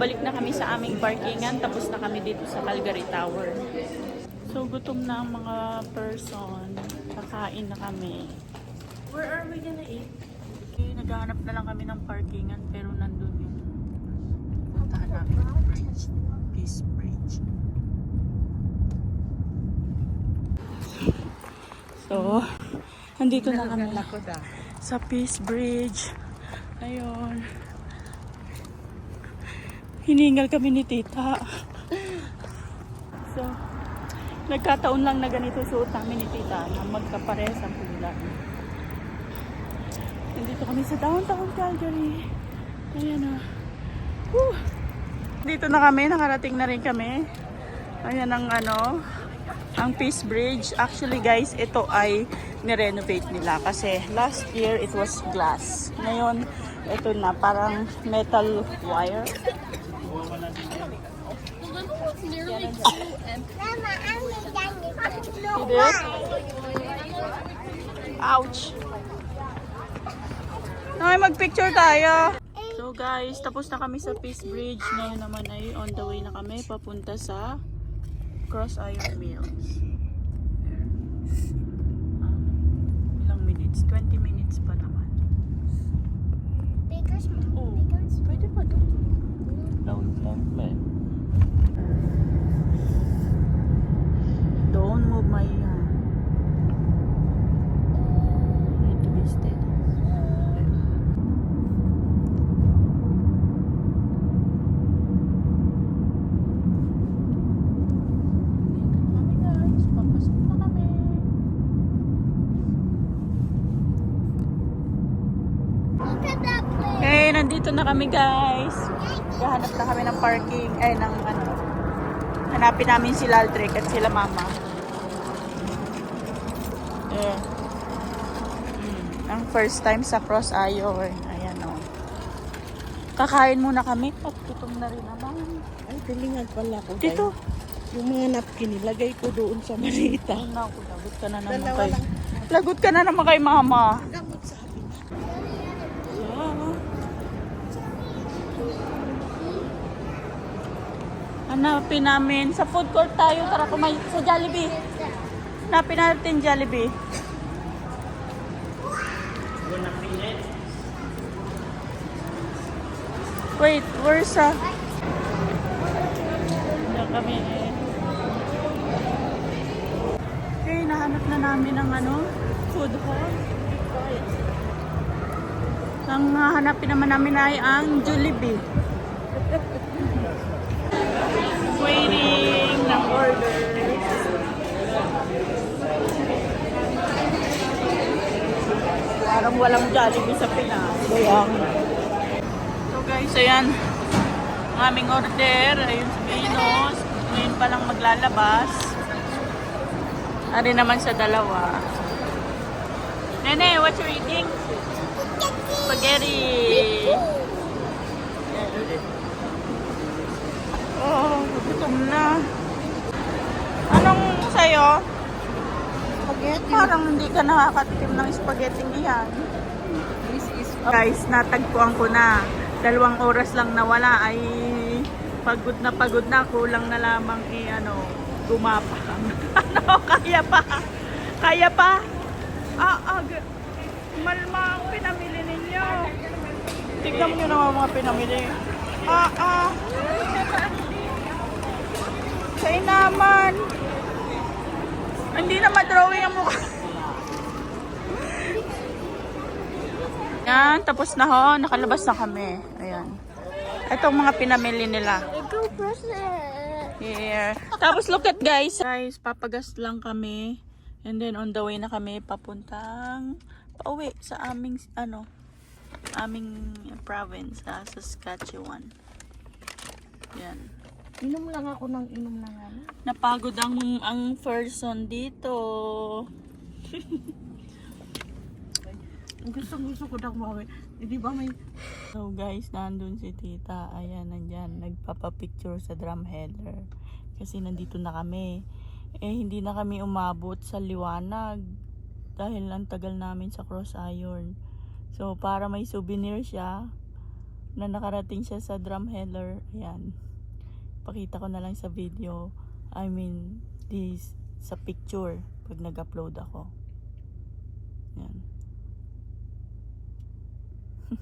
pabalik na kami sa aming parkingan. Tapos na kami dito sa Calgary Tower. So, gutom na ang mga person. Kakain na kami. Where are we gonna eat? Okay, naghahanap na lang kami ng parkingan pero nandun yung puntahan namin yung bridge. Peace Bridge. So, nandito na kami sa Peace Bridge. Ayun. Hiningal kami ni tita. So, nagkataon lang na ganito suot namin ni tita na magkapares ang kulay. Nandito kami sa downtown Calgary. Ayan na. Whew. Dito na kami, nakarating na rin kami. Ayan ang ano, ang Peace Bridge. Actually guys, ito ay nirenovate nila kasi last year it was glass. Ngayon, ito na parang metal wire. Ouch! Ay, magpicture tayo! So guys, tapos na kami sa Peace Bridge. Ngayon naman ay on the way na kami papunta sa Cross Iron Mills. Ilang minutes? 20 minutes pa naman. Don't move my nandito na kami guys. Gahanap na kami ng parking. Ay, ng ano. Hanapin namin si Laldrick at sila mama. Yeah. Mm, ang first time sa Cross Iron. Ayan o. Kakain muna kami. At gutom na rin naman. Ay, tilingan pala ko. Dito. Yung mga napkin, nilagay ko doon sa malita. Ay, naku, lagot ka na naman Dalawa kay... lang. Lagot ka na naman kay mama. Hanapin namin. Sa food court tayo. Tara kumain sa Jollibee. Hanapin natin Jollibee. Wait, where's sa... Diyan kami eh. Okay, nahanap na namin ang ano, food hall. Ang hahanapin naman namin ay ang Jollibee. Waiting ng order. Parang walang Jollibee sa Pinas. Kaya, So guys, ayan. Ang aming order. Ayun si Venus. Ngayon pa lang maglalabas. Ari naman sa dalawa. Nene, what you eating? Spaghetti. Oh, gutom na. Anong sa'yo? Spaghetti. Parang hindi ka nakakatikim ng spaghetti iyan. This is Guys, natagpuan ko na. Dalawang oras lang nawala ay pagod na pagod na. Kulang na lamang i ano, gumapang. ano, kaya pa? Kaya pa? Ah, ah, malma ang pinamili ninyo. Tignan nyo naman mga pinamili. Ah, ah. Say naman. Hindi na madrawing ang mukha. Yan, tapos na ho. Nakalabas na kami. Ayan. Itong mga pinamili nila. Brush it. Here. Tapos look at guys. Guys, papagas lang kami. And then on the way na kami papuntang pauwi sa aming ano aming province sa Saskatchewan. Yan. Inom lang ako ng inom na nga. Napagod ang ang person dito. Gusto gusto ko daw mawin. Hindi ba may So guys, nandun si tita. Ayan, nandyan. Nagpapapicture sa drum header. Kasi nandito na kami. Eh, hindi na kami umabot sa liwanag. Dahil ang tagal namin sa cross iron. So, para may souvenir siya, na nakarating siya sa Drumheller. Ayan. Pakita ko na lang sa video. I mean, this sa picture pag nag-upload ako. Ayan.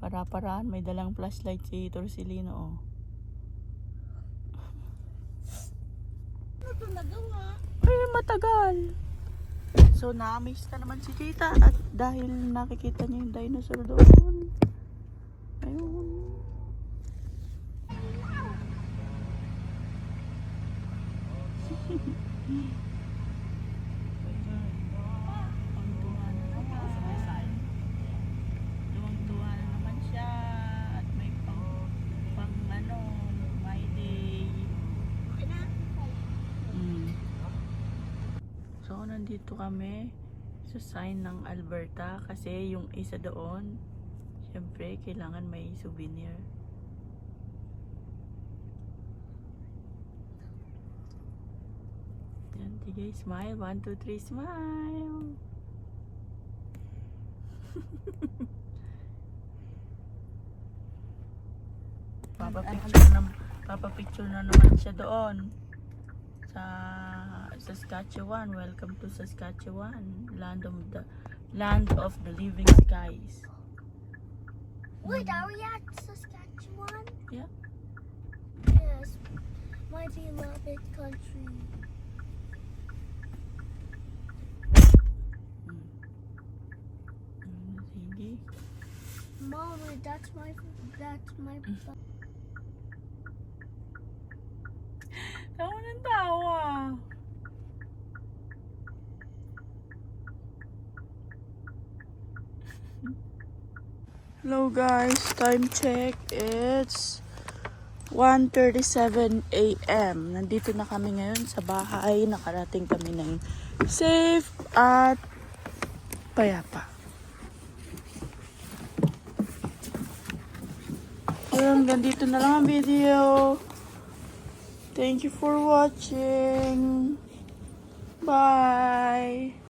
Para-paraan, may dalang flashlight si Torsilino, oh. Ano ito nagawa? Ay, matagal. So, na-amaze na naman si Tita at dahil nakikita niya yung dinosaur doon. Ayun. So, nandito kami sa sign ng Alberta kasi yung isa doon, syempre, kailangan may souvenir. Tigay, smile. One, two, three, smile. Papapicture na, papapicture na naman siya doon sa Saskatchewan. Welcome to Saskatchewan, land of the land of the living skies. Wait, are we at Saskatchewan? Yeah. Yes. My beloved country. Mm, sige. Mom, that's my that's my Tawa ng tawa. Hello guys, time check. It's 1.37 a.m. Nandito na kami ngayon sa bahay. Nakarating kami ng safe at payapa. Ayun, ganito na lang ang video. Thank you for watching. Bye.